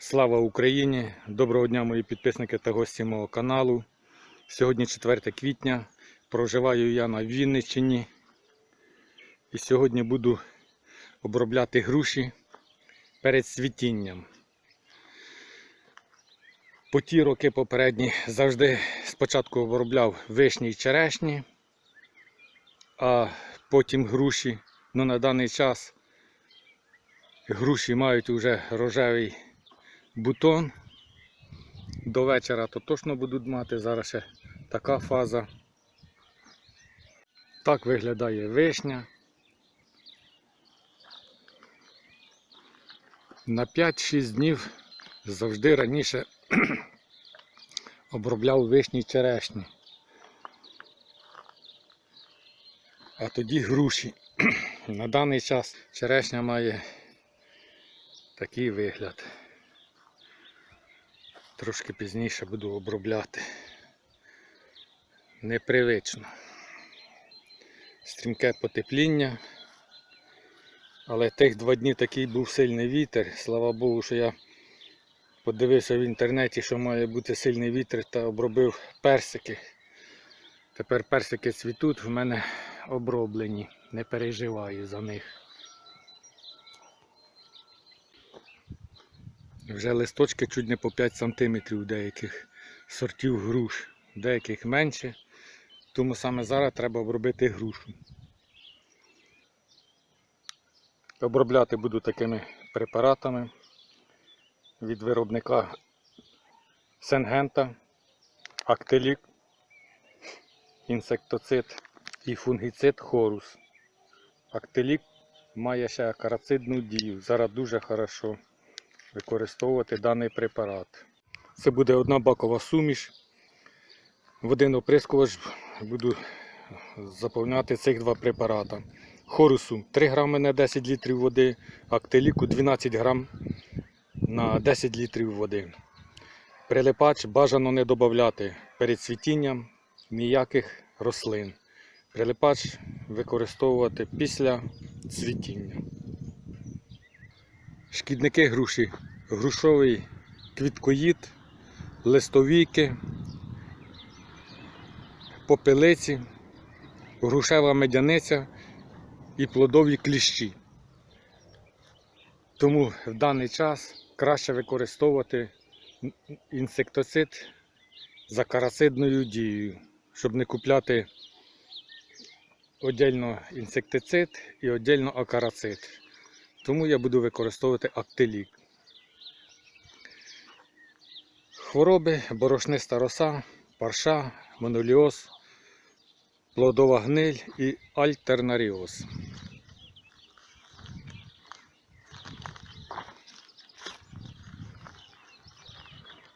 Слава Україні! Доброго дня, мої підписники та гості мого каналу. Сьогодні 4 квітня. Проживаю я на Вінниччині. І сьогодні буду обробляти груші перед цвітінням. По ті роки попередні завжди спочатку обробляв вишні й черешні, а потім груші. Ну на даний час груші мають вже рожевий бутон. До вечора то точно будуть мати. Зараз ще така фаза. Так виглядає вишня. На 5-6 днів завжди раніше обробляв вишні черешні. А тоді груші. На даний час черешня має такий вигляд. Трошки пізніше буду обробляти. Непривично. Стрімке потепління. Але тих два дні такий був сильний вітер. Слава Богу, що я подивився в інтернеті, що має бути сильний вітер та обробив персики. Тепер персики цвітуть, в мене оброблені. Не переживаю за них. Вже листочки чуть не по 5 см деяких сортів груш, деяких менше. Тому саме зараз треба обробити грушу. Обробляти буду такими препаратами від виробника Сенгента, Актелік, інсектоцид і фунгіцид Хорус. Актелік має ще акарацидну дію. Зараз дуже хорошо використовувати даний препарат. Це буде одна бакова суміш. В один оприскувач буду заповняти цих два препарати. Хорусу 3 грами на 10 літрів води, актеліку 12 грам на 10 літрів води. Прилипач бажано не додати перед цвітінням ніяких рослин. Прилипач використовувати після цвітіння. Шкідники груші, грушовий квіткоїд, листовійки, попелиці, грушева медяниця і плодові кліщі. Тому в даний час краще використовувати інсектоцид за карацидною дією, щоб не купляти отдельно інсектицид і отдельно акарацид. Тому я буду використовувати актилік. Хвороби, борошниста роса, парша, моноліоз, плодова гниль і альтернаріоз.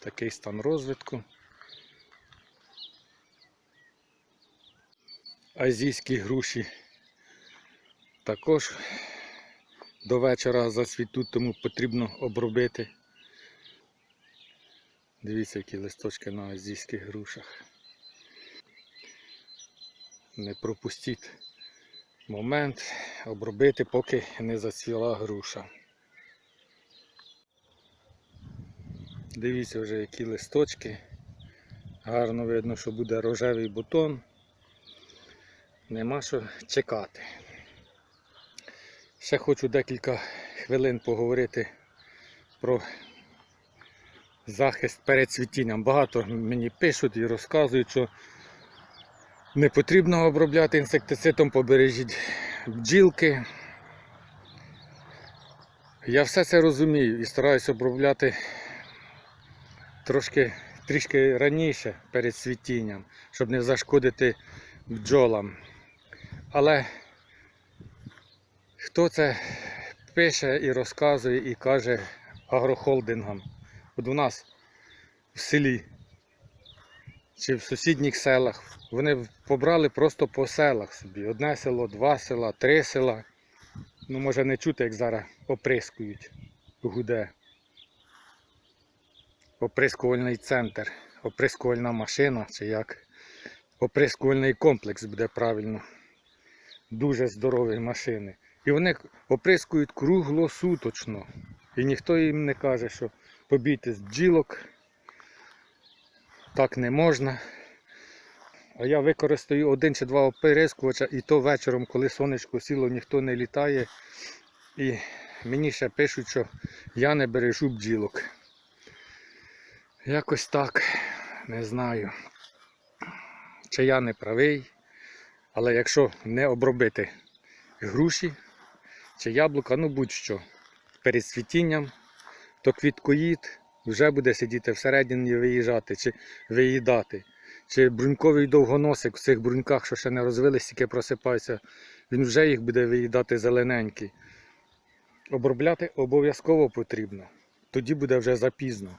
Такий стан розвитку. Азійські груші також до вечора зацвітуть, тому потрібно обробити. Дивіться, які листочки на азійських грушах. Не пропустіть момент обробити, поки не зацвіла груша. Дивіться вже які листочки. Гарно видно, що буде рожевий бутон. Нема що чекати. Ще хочу декілька хвилин поговорити про захист перед цвітінням. Багато мені пишуть і розказують, що не потрібно обробляти інсектицидом, побережіть бджілки. Я все це розумію і стараюся обробляти трошки трішки раніше перед цвітінням, щоб не зашкодити бджолам. Але Хто це пише і розказує і каже агрохолдингам? От у нас в селі чи в сусідніх селах вони побрали просто по селах собі. Одне село, два села, три села. Ну, може не чути, як зараз оприскують гуде. Оприскувальний центр, оприскувальна машина, чи як оприскувальний комплекс буде правильно. Дуже здорові машини. І вони оприскують круглосуточно. І ніхто їм не каже, що побійтесь бджілок. Так не можна. А я використаю один чи два оприскувача і то вечором, коли сонечко сіло, ніхто не літає. І мені ще пишуть, що я не бережу бджілок. Якось так, не знаю. Чи я не правий, але якщо не обробити груші чи яблука, ну будь-що, перед світінням, то квіткоїд вже буде сидіти всередині виїжджати чи виїдати. Чи бруньковий довгоносик в цих бруньках, що ще не розвились, тільки просипаються, він вже їх буде виїдати зелененький. Обробляти обов'язково потрібно. Тоді буде вже запізно.